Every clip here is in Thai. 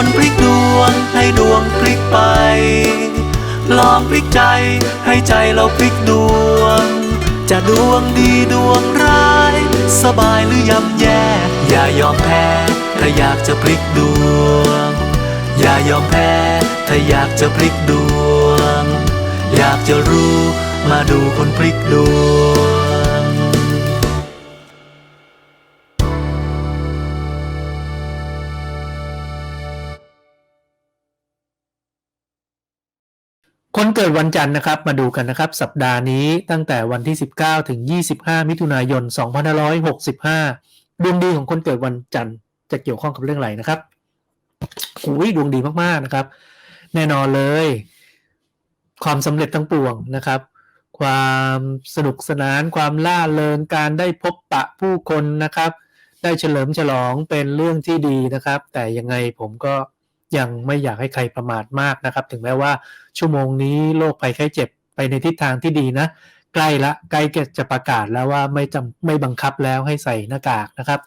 คนพลิกดวงให้ดวงพลิกไป ลองพลิกใจให้ใจเราพลิกดวง จะดวงดีดวงร้าย สบายหรือย่ำแย่ อย่ายอมแพ้ถ้าอยากจะพลิกดวง อย่ายอมแพ้ถ้าอยากจะพลิกดวง อยากจะรู้มาดูคนพลิกดวง เกิดวันจันทร์นะครับมาดูกันนะครับสัปดาห์นี้ตั้งแต่วันที่ 19 ถึง 25 มิถุนายน 2565 ดวงดีของคนเกิดวันจันทร์จะเกี่ยวข้องกับเรื่องอะไรนะครับอุ้ยดวงดีมากๆนะครับ แน่นอนเลย ความสำเร็จทั้งปวงนะครับ ความสนุกสนาน ความล่าเริงการได้พบปะผู้คนนะครับ ได้เฉลิมฉลองเป็นเรื่องที่ดีนะครับ แต่ยังไงผมก็ ยังไม่อยากให้ใครประมาทมากนะครับ ถึงแม้ว่าชั่วโมงนี้โรคภัยไข้เจ็บไปในทิศทางที่ดีนะ ใกล้ละใกล้จะประกาศแล้วว่าไม่จำไม่บังคับแล้วให้ใส่หน้ากากนะครับ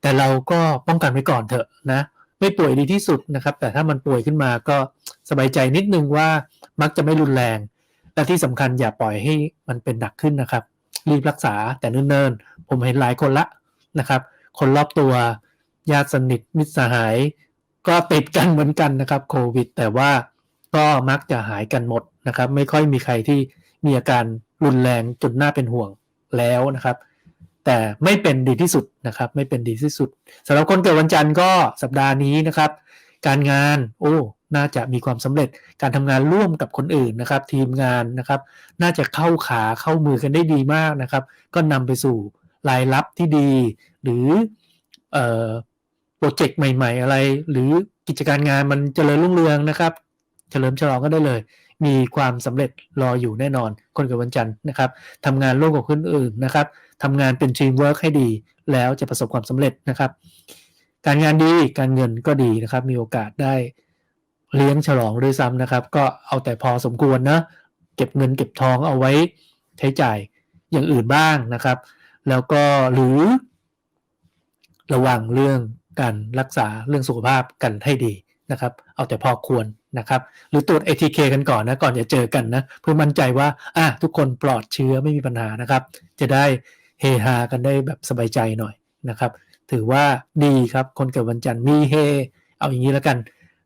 แต่เราก็ป้องกันไว้ก่อนเถอะนะไม่ป่วยดีที่สุดนะครับ แต่ถ้ามันป่วยขึ้นมาก็สบายใจนิดนึงว่ามักจะไม่รุนแรง และที่สำคัญอย่าปล่อยให้มันเป็นหนักขึ้นนะครับ รีบรักษาแต่เนิ่นๆผมเห็นหลายคนละนะครับ คนรอบตัวญาติสนิทมิตรสหาย ก็ติดกันเหมือนกันนะครับโควิด แต่ว่าก็มักจะหายกันหมดนะครับ ไม่ค่อยมีใครที่มีอาการรุนแรงจนน่าเป็นห่วงแล้วนะครับ แต่ไม่เป็นดีที่สุดนะครับ ไม่เป็นดีที่สุดสำหรับคนเกิดวันจันทร์ก็สัปดาห์นี้นะครับ การงานโอ้น่าจะมีความสำเร็จการทำงานร่วมกับคนอื่นนะครับ ทีมงานนะครับ น่าจะเข้าขาเข้ามือกันได้ดีมากนะครับ ก็นำไปสู่รายรับที่ดี หรืออ โปรเจกต์ใหม่ๆ อะไร หรือกิจการงานมันเจริญรุ่งเรืองนะครับ เฉลิมฉลองก็ได้เลย มีความสำเร็จรออยู่แน่นอน คนเกิดวันจันทร์นะครับทำงานร่วมกับคนอื่นนะครับทำงานเป็นทีมเวิร์กให้ดี แล้วจะประสบความสำเร็จนะครับ การงานดีการเงินก็ดีนะครับ มีโอกาสได้เลี้ยงฉลองด้วยซ้ำนะครับ ก็เอาแต่พอสมควรนะเก็บเงินเก็บทองเอาไว้ใช้จ่ายอย่างอื่นบ้างนะครับ แล้วก็หรือระวังเรื่อง การรักษาเรื่องสุขภาพกันให้ดีนะครับ เอาแต่พอควรนะครับ หรือตรวจ ATK กันก่อนนะ ก่อนจะเจอกันนะ เพื่อมั่นใจว่าอะทุกคนปลอดเชื้อไม่มีปัญหานะครับ จะได้เฮฮากันได้แบบสบายใจหน่อยนะครับ ถือว่าดีครับ คนเกิดวันจันทร์มีเฮ เอาอย่างนี้แล้วกัน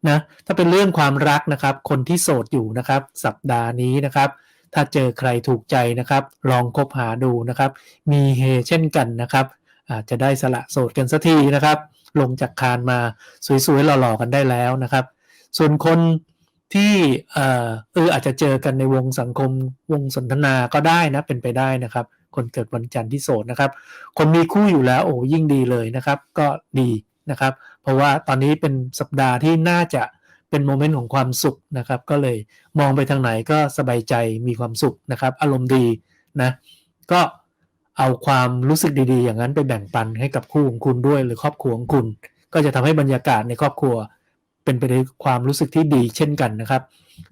นะ ถ้าเป็นเรื่องความรักนะครับ คนที่โสดอยู่นะครับ สัปดาห์นี้นะครับ ถ้าเจอใครถูกใจนะครับ ลองคบหาดูนะครับ มีเฮเช่นกันนะครับ อาจจะได้สละโสดกันสักทีนะครับ ลงจากคานมาสวยๆหล่อๆกันได้แล้วนะครับ ส่วนคนที่เออเอออาจจะเจอกันในวงสังคมวงสนทนาก็ได้นะเป็นไปได้นะครับ คนเกิดวันจันทร์ที่โสดนะครับ คนมีคู่อยู่แล้วโอ้ยิ่งดีเลยนะครับ ก็ดีนะครับ เพราะว่าตอนนี้เป็นสัปดาห์ที่น่าจะเป็นโมเมนต์ของความสุขนะครับ ก็เลยมองไปทางไหนก็สบายใจมีความสุขนะครับ อารมณ์ดีนะ ก็ เอาความรู้สึกดีๆ อย่างนั้นไปแบ่งปันให้กับคู่ของคุณด้วย หรือครอบครัวของคุณ ก็จะทำให้บรรยากาศในครอบครัว เป็นไปด้วยความรู้สึกที่ดีเช่นกันนะครับ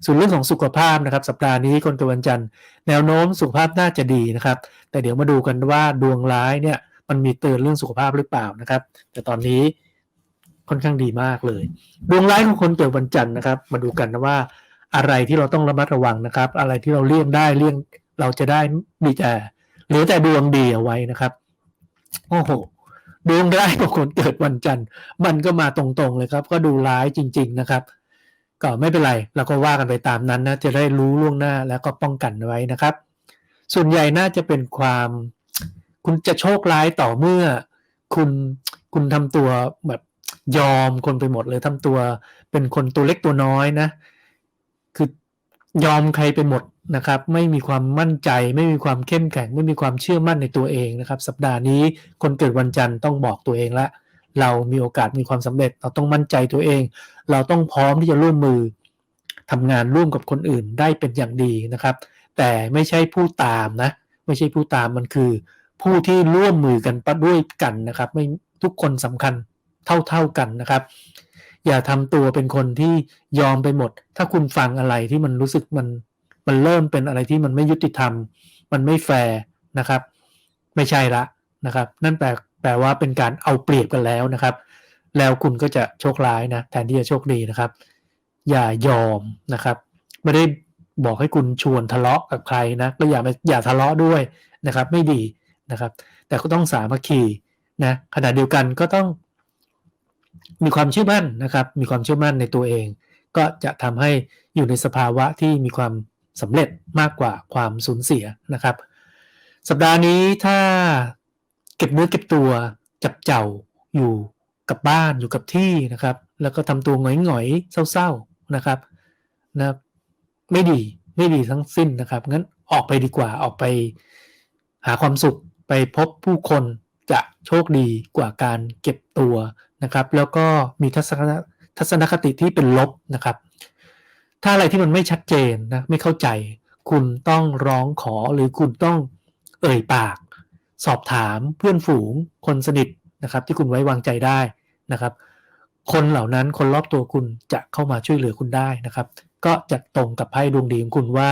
ส่วนเรื่องของสุขภาพนะครับ สัปดาห์นี้คนเกิดวันจันทร์แนวโน้มสุขภาพน่าจะดีนะครับ แต่เดี๋ยวมาดูกันว่าดวงร้ายเนี่ยมันมีเตือนเรื่องสุขภาพหรือเปล่านะครับ แต่ตอนนี้ค่อนข้างดีมากเลย ดวงร้ายของคนเกิดวันจันทร์นะครับ มาดูกันนะว่าอะไรที่เราต้องระมัดระวังนะครับ อะไรที่เราเลี่ยงได้เลี่ยงเราจะได้มีแต่ หลือแต่ดวงดีเอาไว้นะครับ โอ้โห ดวงร้ายของคนเกิดวันจันทร์ มันก็มาตรงๆเลยครับ ก็ดูร้ายจริง ๆนะครับ ก็ไม่เป็นไรเราก็ว่ากันไปตามนั้นนะจะได้รู้ล่วงหน้าแล้วก็ป้องกันไว้นะครับ ส่วนใหญ่น่าจะเป็นความ คุณจะโชคร้ายต่อเมื่อ คุณคุณทำตัวแบบยอมคนไปหมดเลยทำตัว เป็นคนตัวเล็กตัวน้อยนะ คือยอมใครไปหมด นะครับไม่มีความมั่นใจ ไม่มีความเข้มแข็ง ไม่มีความเชื่อมั่นในตัวเองนะครับ สัปดาห์นี้คนเกิดวันจันทร์ต้องบอกตัวเองละ เรามีโอกาสมีความสำเร็จ เราต้องมั่นใจตัวเอง เราต้องพร้อมที่จะร่วมมือทำงานร่วมกับคนอื่นได้เป็นอย่างดีนะครับ แต่ไม่ใช่ผู้ตามนะ ไม่ใช่ผู้ตามมันคือ ผู้ที่ร่วมมือกันประด้วยกันนะครับ ไม่ทุกคนสำคัญเท่าๆกันนะครับ อย่าทำตัวเป็นคนที่ยอมไปหมด ถ้าคุณฟังอะไรที่มันรู้สึกมัน มันเริ่มเป็นอะไรที่มันไม่ยุติธรรม มันไม่แฟร์นะครับ ไม่ใช่ละนะครับ นั่นแปลแปลว่าเป็นการเอาเปรียบกันแล้วนะครับ แล้วคุณก็จะโชคร้ายนะแทนที่จะโชคดีนะครับ อย่ายอมนะครับ ไม่ได้บอกให้คุณชวนทะเลาะกับใครนะก็อย่าไปอย่าทะเลาะด้วยนะครับ ไม่ดีนะครับ แต่ก็ต้องสามัคคีนะขณะเดียวกันก็ต้อง มีความเชื่อมั่นนะครับ มีความเชื่อมั่นในตัวเอง ก็จะทำให้อยู่ในสภาวะที่มีความ สำเร็จมากกว่าความสูญเสียนะครับ สัปดาห์นี้ถ้าเก็บเนื้อเก็บตัวจับเจ้าอยู่กับบ้านอยู่กับที่นะครับ แล้วก็ทำตัวหงอยๆเศร้าๆนะครับนะไม่ดีไม่ดีทั้งสิ้นนะครับงั้นออกไปดีกว่าออกไปหาความสุขไปพบผู้คนจะโชคดีกว่าการเก็บตัวนะครับ แล้วก็มีทัศนทัศนคติที่เป็นลบนะครับ ถ้าอะไรที่มันไม่ชัดเจนนะไม่เข้าใจ คุณต้องร้องขอหรือคุณต้องเอ่ยปาก สอบถามเพื่อนฝูง คนสนิทนะครับ ที่คุณไว้วางใจได้นะครับ คนเหล่านั้นคนรอบตัวคุณจะเข้ามาช่วยเหลือคุณได้นะครับ ก็จะตรงกับไพ่ดวงดีของคุณว่า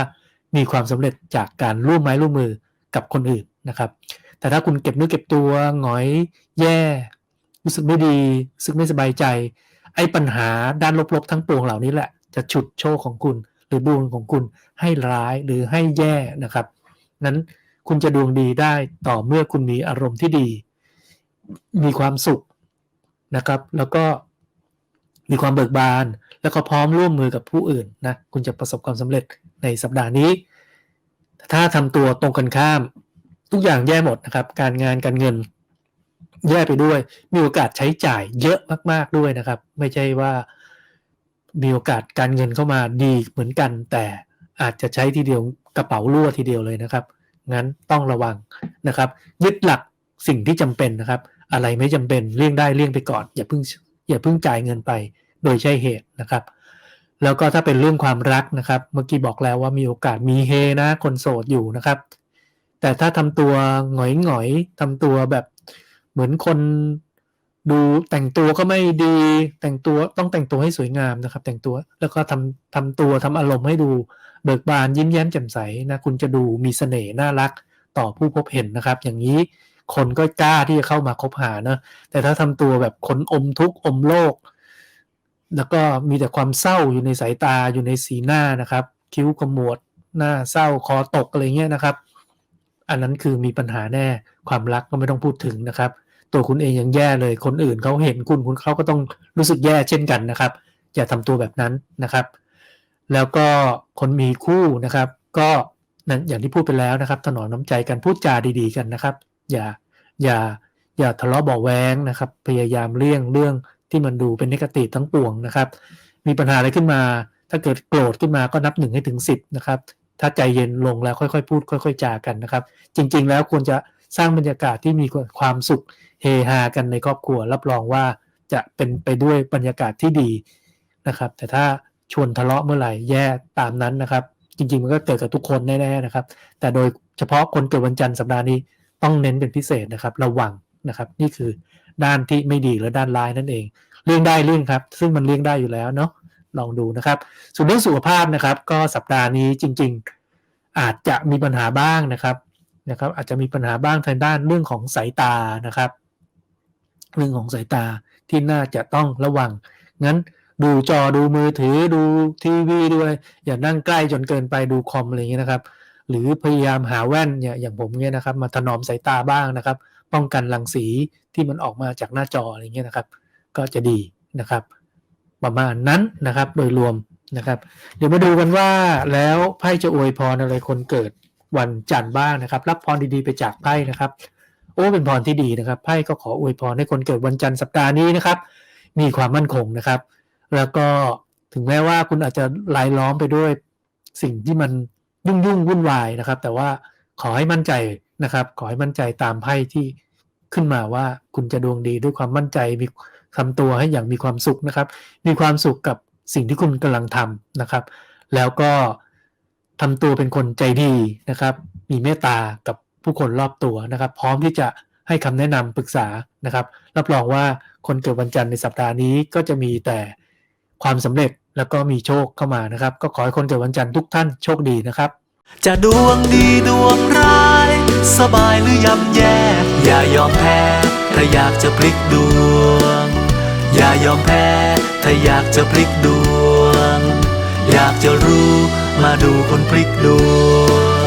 มีความสำเร็จจากการร่วมไม้ร่วมมือกับคนอื่นนะครับ แต่ถ้าคุณเก็บเนื้อเก็บตัวหงอยแย่รู้สึกไม่ดีรู้สึกไม่สบายใจ ไอ้ปัญหาด้านลบๆทั้งปวงเหล่านี้แหละ จะฉุดโชคของคุณ หรือดวงของคุณให้ร้ายหรือให้แย่นะครับ นั้นคุณจะดวงดีได้ต่อเมื่อคุณมีอารมณ์ที่ดี มีความสุขนะครับ แล้วก็มีความเบิกบาน แล้วก็พร้อมร่วมมือกับผู้อื่นนะคุณจะประสบความสำเร็จในสัปดาห์นี้ ถ้าทำตัวตรงกันข้าม ทุกอย่างแย่หมดนะครับ การงานการเงินแย่ไปด้วย มีโอกาสใช้จ่ายเยอะมาก ๆด้วยนะครับ ไม่ใช่ว่า มีโอกาสการเงินเข้ามาดีเหมือนกัน แต่อาจจะใช้ทีเดียวกระเป๋ารั่วทีเดียวเลยนะครับ งั้นต้องระวังนะครับ ยึดหลักสิ่งที่จำเป็นนะครับ อะไรไม่จำเป็นเลี่ยงได้เลี่ยงไปก่อน อย่าเพิ่งอย่าเพิ่งจ่ายเงินไปโดยใช่เหตุนะครับ แล้วก็ถ้าเป็นเรื่องความรักนะครับ เมื่อกี้บอกแล้วว่ามีโอกาสมีเฮนะ คนโสดอยู่นะครับ แต่ถ้าทำตัวหงอยหงอยๆทำตัวแบบเหมือนคน ดูแต่งตัวก็ไม่ดี แต่งตัวต้องแต่งตัวให้สวยงามนะครับ แต่งตัวแล้วก็ทำทำตัวทำอารมณ์ให้ดูเบิกบานยิ้มแย้มแจ่มใสนะคุณจะดูมีเสน่ห์น่ารักต่อผู้พบเห็นนะครับ อย่างนี้คนก็กล้าที่จะเข้ามาคบหานะแต่ถ้าทำตัวแบบคนอมทุกข์อมโลก แล้วก็มีแต่ความเศร้าอยู่ในสายตาอยู่ในสีหน้านะครับ คิ้วขมวดหน้าเศร้าคอตกอะไรเงี้ยนะครับ อันนั้นคือมีปัญหาแน่ความรักก็ไม่ต้องพูดถึงนะครับ ตัวคุณเองยังแย่เลย คนอื่นเขาเห็นคุณคุณเขาก็ต้องรู้สึกแย่เช่นกันนะครับ อย่าทำตัวแบบนั้นนะครับ แล้วก็คนมีคู่นะครับ ก็นั่นอย่างที่พูดไปแล้วนะครับ ถนอมน้ำใจกันพูดจาดีๆกันนะครับ อย่าอย่าอย่าทะเลาะเบาแว้งนะครับ พยายามเลี่ยงเรื่องที่มันดูเป็นนกตีทั้งปวงนะครับ มีปัญหาอะไรขึ้นมา ถ้าเกิดโกรธขึ้นมาก็นับหนึ่งให้ถึงสิบนะครับ ถ้าใจเย็นลงแล้วค่อยๆ พูด ค่อย ๆ จากันนะครับ จริง ๆ แล้วควรจะ สร้างบรรยากาศที่มีความสุขเฮฮากันในครอบครัว รับรองว่าจะเป็นไปด้วยบรรยากาศที่ดีนะครับ แต่ถ้าชวนทะเลาะเมื่อไหร่แย่ตามนั้นนะครับ จริงๆมันก็เกิดกับทุกคนแน่ๆนะครับ แต่โดยเฉพาะคนเกิดวันจันทร์สัปดาห์นี้ต้องเน้นเป็นพิเศษนะครับ ระวังนะครับ นี่คือด้านที่ไม่ดีหรือด้านร้ายนั่นเองเลี่ยงได้เลี่ยงครับ ซึ่งมันเลี่ยงได้อยู่แล้วเนาะลองดูนะครับ ส่วนเรื่องสุขภาพนะครับ ก็สัปดาห์นี้จริง ๆ อาจจะมีปัญหาบ้างนะครับ นะครับอาจจะมีปัญหาบ้างทางด้านเรื่องของสายตานะครับ เรื่องของสายตาที่น่าจะต้องระวัง งั้นดูจอดูมือถือดูทีวีดูอะไรอย่านั่งใกล้จนเกินไปดูคอมอะไรอย่างเงี้ยนะครับ หรือพยายามหาแว่นเนี่ยอย่างผมเนี่ยนะครับ มาถนอมสายตาบ้างนะครับ ป้องกันรังสีที่มันออกมาจากหน้าจออะไรเงี้ยนะครับ ก็จะดีนะครับ ประมาณนั้นนะครับโดยรวมนะครับ เดี๋ยวมาดูกันว่าแล้วไพ่จะอวยพรอะไรคนเกิด วันจันทร์บ้างนะครับ รับพรดีๆไปจากไพ่นะครับ โอ้เป็นพรที่ดีนะครับไพ่ก็ขออวยพรให้คนเกิดวันจันทร์สัปดาห์นี้นะครับ มีความมั่นคงนะครับ แล้วก็ถึงแม้ว่าคุณอาจจะลายล้อมไปด้วยสิ่งที่มันยุ่งยุ่งวุ่นวายนะครับ แต่ว่าขอให้มั่นใจนะครับ ขอให้มั่นใจตามไพ่ที่ขึ้นมาว่าคุณจะดวงดีด้วยความมั่นใจมีทำตัวให้อย่างมีความสุขนะครับ มีความสุขกับสิ่งที่คุณกำลังทำนะครับ แล้วก็ ทำตัวเป็นคนใจดีนะครับ มีเมตตากับผู้คนรอบตัวนะครับ พร้อมที่จะให้คำแนะนำปรึกษานะครับ รับรองว่าคนเกิดวันจันทร์ในสัปดาห์นี้ก็จะมีแต่ความสำเร็จแล้วก็มีโชคเข้ามานะครับ ก็ขอให้คนเกิดวันจันทร์ทุกท่านโชคดีนะครับ จะดวงดีดวงร้าย สบายหรือย่ำแย่ อย่ายอมแพ้ถ้าอยากจะพลิกดวง อย่ายอมแพ้ถ้าอยากจะพลิกดวง อยากจะรู้ มาดูคนพลิกดวง